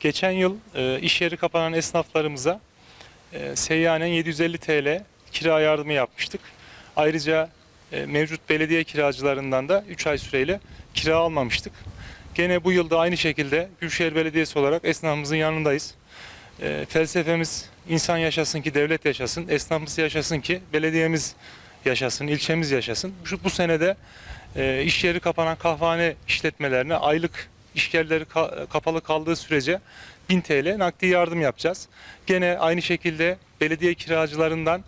Geçen yıl e, iş yeri kapanan esnaflarımıza e, seyyanen 750 TL kira yardımı yapmıştık. Ayrıca e, mevcut belediye kiracılarından da 3 ay süreyle kira almamıştık. Gene bu yılda aynı şekilde Büyükşehir Belediyesi olarak esnafımızın yanındayız. E, felsefemiz insan yaşasın ki devlet yaşasın, esnafımız yaşasın ki belediyemiz yaşasın, ilçemiz yaşasın. Şu, bu senede e, iş yeri kapanan kahvehane işletmelerine aylık işyerleri ka- kapalı kaldığı sürece 1000 TL nakdi yardım yapacağız. Gene aynı şekilde belediye kiracılarından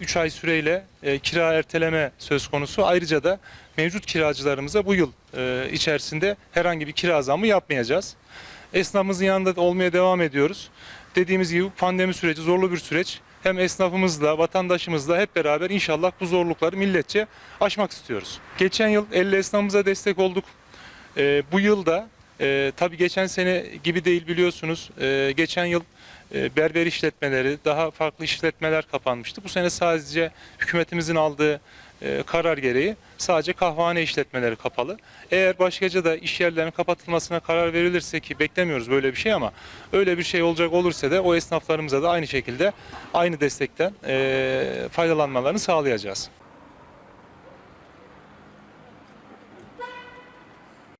3 ay süreyle e, kira erteleme söz konusu. Ayrıca da mevcut kiracılarımıza bu yıl e, içerisinde herhangi bir kira zammı yapmayacağız. Esnafımızın yanında da olmaya devam ediyoruz. Dediğimiz gibi pandemi süreci zorlu bir süreç. Hem esnafımızla, vatandaşımızla hep beraber inşallah bu zorlukları milletçe aşmak istiyoruz. Geçen yıl 50 esnafımıza destek olduk. Ee, bu yılda e, tabii geçen sene gibi değil biliyorsunuz. Ee, geçen yıl e, berber işletmeleri, daha farklı işletmeler kapanmıştı. Bu sene sadece hükümetimizin aldığı e, karar gereği sadece kahvehane işletmeleri kapalı. Eğer başkaca da iş yerlerinin kapatılmasına karar verilirse ki beklemiyoruz böyle bir şey ama öyle bir şey olacak olursa da o esnaflarımıza da aynı şekilde aynı destekten e, faydalanmalarını sağlayacağız.